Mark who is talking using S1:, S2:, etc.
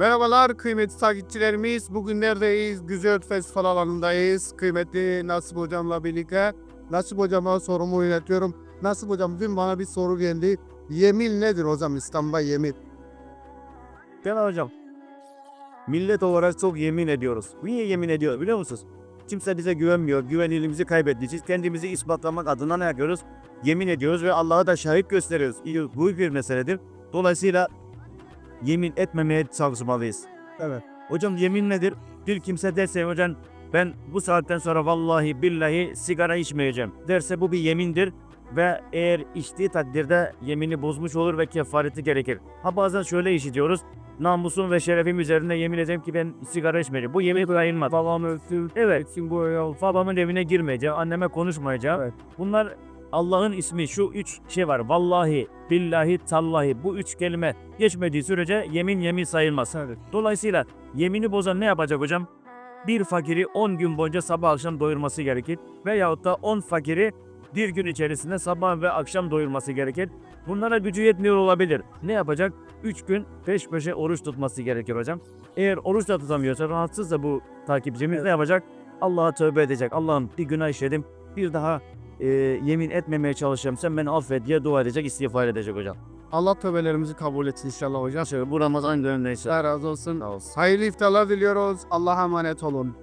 S1: Merhabalar kıymetli takipçilerimiz. Bugün neredeyiz? Güzel Festival alanındayız. Kıymetli Nasip Hocam'la birlikte. Nasip Hocam'a sorumu yönetiyorum. Nasip Hocam dün bana bir soru geldi. Yemin nedir hocam İstanbul'a yemin?
S2: Genel hocam. Millet olarak çok yemin ediyoruz. Niye yemin ediyor biliyor musunuz? Kimse bize güvenmiyor. Güvenilimizi kaybettiğimiz kendimizi ispatlamak adına ne yapıyoruz? Yemin ediyoruz ve Allah'a da şahit gösteriyoruz. Bu bir meseledir. Dolayısıyla yemin etmemeye çalışmalıyız.
S1: Evet.
S2: Hocam yemin nedir? Bir kimse derse hocam ben bu saatten sonra vallahi billahi sigara içmeyeceğim derse bu bir yemindir ve eğer içtiği takdirde yemini bozmuş olur ve kefareti gerekir. Ha bazen şöyle işitiyoruz. Namusum ve şerefim üzerine yemin edeceğim ki ben sigara içmeyeceğim. Bu yemin sayılmaz. Babam öldü. Evet. Şimdi bu yol. Babamın evine girmeyeceğim. Anneme konuşmayacağım.
S1: Evet.
S2: Bunlar Allah'ın ismi şu üç şey var. Vallahi, billahi, tallahi. Bu üç kelime geçmediği sürece yemin yemin sayılmaz. Dolayısıyla yemini bozan ne yapacak hocam? Bir fakiri 10 gün boyunca sabah akşam doyurması gerekir. Veyahut da 10 fakiri bir gün içerisinde sabah ve akşam doyurması gerekir. Bunlara gücü yetmiyor olabilir. Ne yapacak? 3 gün peş peşe oruç tutması gerekir hocam. Eğer oruç da tutamıyorsa rahatsızsa bu takipçimiz ne yapacak? Allah'a tövbe edecek. Allah'ım bir günah işledim. Bir daha e, yemin etmemeye çalışacağım. Sen beni affet diye dua edecek, istiğfar edecek hocam.
S1: Allah tövbelerimizi kabul etsin inşallah hocam.
S2: Şöyle bu Ramazan döneminde inşallah.
S1: Allah razı olsun.
S2: Sağ olsun.
S1: Hayırlı iftarlar diliyoruz. Allah'a emanet olun.